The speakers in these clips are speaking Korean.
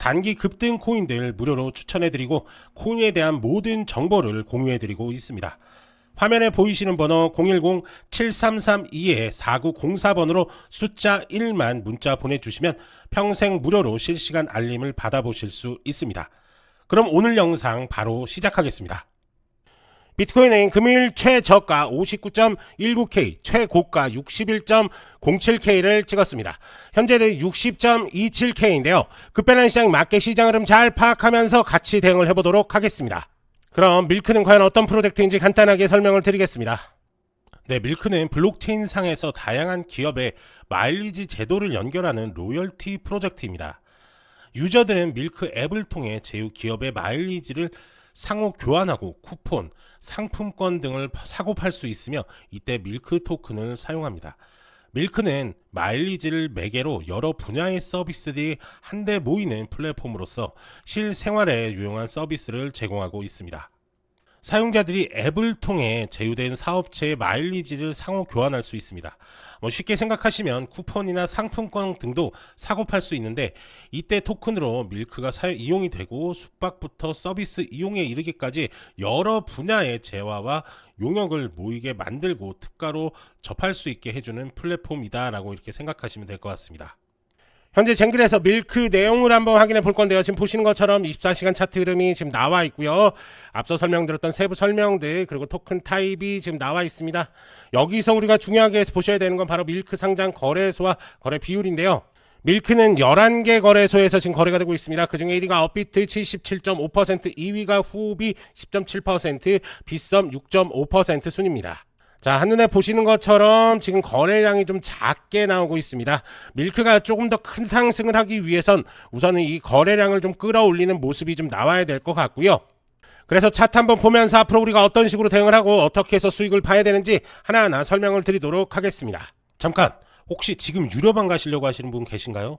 단기 급등 코인들 무료로 추천해드리고 코인에 대한 모든 정보를 공유해드리고 있습니다. 화면에 보이시는 번호 010-7332-4904번으로 숫자 1만 문자 보내주시면 평생 무료로 실시간 알림을 받아보실 수 있습니다. 그럼 오늘 영상 바로 시작하겠습니다. 비트코인은 금일 최저가 59.19K, 최고가 61.07K를 찍었습니다. 현재는 60.27K인데요. 급변한 시장 마켓 시장 흐름 잘 파악하면서 같이 대응을 해보도록 하겠습니다. 그럼 밀크는 과연 어떤 프로젝트인지 간단하게 설명을 드리겠습니다. 네, 밀크는 블록체인 상에서 다양한 기업의 마일리지 제도를 연결하는 로열티 프로젝트입니다. 유저들은 밀크 앱을 통해 제휴 기업의 마일리지를 상호 교환하고 쿠폰, 상품권 등을 사고 팔 수 있으며 이때 밀크 토큰을 사용합니다. 밀크는 마일리지를 매개로 여러 분야의 서비스들이 한데 모이는 플랫폼으로서 실생활에 유용한 서비스를 제공하고 있습니다. 사용자들이 앱을 통해 제휴된 사업체의 마일리지를 상호 교환할 수 있습니다. 뭐 쉽게 생각하시면 쿠폰이나 상품권 등도 사고 팔 수 있는데 이때 토큰으로 밀크가 사용 이용이 되고 숙박부터 서비스 이용에 이르기까지 여러 분야의 재화와 용역을 모이게 만들고 특가로 접할 수 있게 해주는 플랫폼이다라고 이렇게 생각하시면 될 것 같습니다. 현재 쟁글에서 밀크 내용을 한번 확인해 볼 건데요. 지금 보시는 것처럼 24시간 차트 흐름이 지금 나와 있고요. 앞서 설명드렸던 세부 설명들 그리고 토큰 타입이 지금 나와 있습니다. 여기서 우리가 중요하게 보셔야 되는 건 바로 밀크 상장 거래소와 거래 비율인데요. 밀크는 11개 거래소에서 지금 거래가 되고 있습니다. 그 중에 1위가 업비트 77.5%, 2위가 후비 10.7%, 빗썸 6.5% 순입니다. 자, 한눈에 보시는 것처럼 지금 거래량이 좀 작게 나오고 있습니다. 밀크가 조금 더 큰 상승을 하기 위해선 우선은 이 거래량을 좀 끌어올리는 모습이 좀 나와야 될 것 같고요. 그래서 차트 한번 보면서 앞으로 우리가 어떤 식으로 대응을 하고 어떻게 해서 수익을 봐야 되는지 하나하나 설명을 드리도록 하겠습니다. 잠깐, 혹시 지금 유료방 가시려고 하시는 분 계신가요?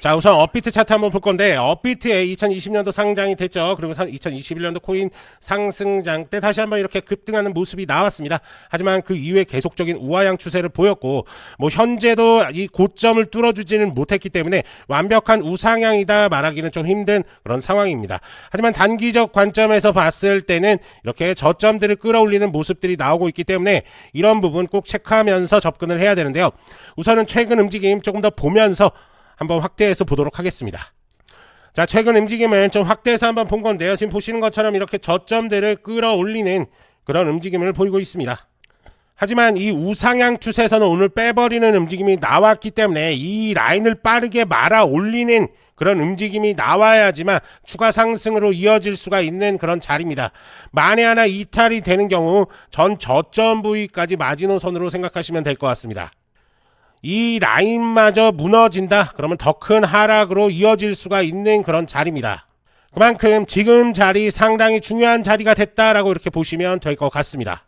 자 우선 업비트 차트 한번 볼 건데 업비트에 2020년도 상장이 됐죠. 그리고 2021년도 코인 상승장 때 다시 한번 이렇게 급등하는 모습이 나왔습니다. 하지만 그 이후에 계속적인 우하향 추세를 보였고 뭐 현재도 이 고점을 뚫어주지는 못했기 때문에 완벽한 우상향이다 말하기는 좀 힘든 그런 상황입니다. 하지만 단기적 관점에서 봤을 때는 이렇게 저점들을 끌어올리는 모습들이 나오고 있기 때문에 이런 부분 꼭 체크하면서 접근을 해야 되는데요. 우선은 최근 움직임 조금 더 보면서 한번 확대해서 보도록 하겠습니다. 자, 최근 움직임을 좀 확대해서 한번 본 건데요. 지금 보시는 것처럼 이렇게 저점들을 끌어올리는 그런 움직임을 보이고 있습니다. 하지만 이 우상향 추세에서는 오늘 빼버리는 움직임이 나왔기 때문에 이 라인을 빠르게 말아 올리는 그런 움직임이 나와야지만 추가 상승으로 이어질 수가 있는 그런 자리입니다. 만에 하나 이탈이 되는 경우 전 저점 부위까지 마지노선으로 생각하시면 될 것 같습니다. 이 라인마저 무너진다. 그러면 더 큰 하락으로 이어질 수가 있는 그런 자리입니다. 그만큼 지금 자리 상당히 중요한 자리가 됐다라고 이렇게 보시면 될 것 같습니다.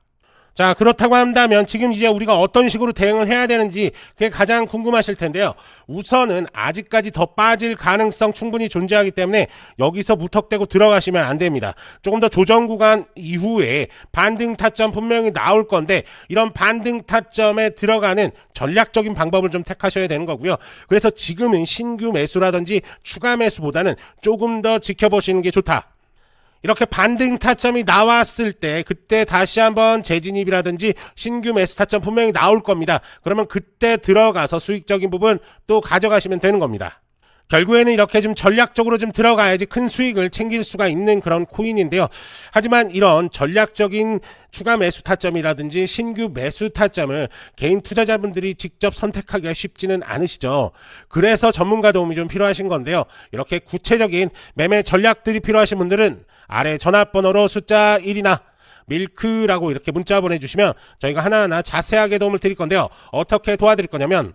자, 그렇다고 한다면 지금 이제 우리가 어떤 식으로 대응을 해야 되는지 그게 가장 궁금하실 텐데요. 우선은 아직까지 더 빠질 가능성 충분히 존재하기 때문에 여기서 무턱대고 들어가시면 안 됩니다. 조금 더 조정 구간 이후에 반등 타점 분명히 나올 건데 이런 반등 타점에 들어가는 전략적인 방법을 좀 택하셔야 되는 거고요. 그래서 지금은 신규 매수라든지 추가 매수보다는 조금 더 지켜보시는 게 좋다. 이렇게 반등 타점이 나왔을 때 그때 다시 한번 재진입이라든지 신규 매수 타점 분명히 나올 겁니다. 그러면 그때 들어가서 수익적인 부분 또 가져가시면 되는 겁니다. 결국에는 이렇게 좀 전략적으로 좀 들어가야지 큰 수익을 챙길 수가 있는 그런 코인인데요. 하지만 이런 전략적인 추가 매수 타점이라든지 신규 매수 타점을 개인 투자자분들이 직접 선택하기가 쉽지는 않으시죠. 그래서 전문가 도움이 좀 필요하신 건데요. 이렇게 구체적인 매매 전략들이 필요하신 분들은 아래 전화번호로 숫자 1이나 밀크라고 이렇게 문자 보내주시면 저희가 하나하나 자세하게 도움을 드릴 건데요. 어떻게 도와드릴 거냐면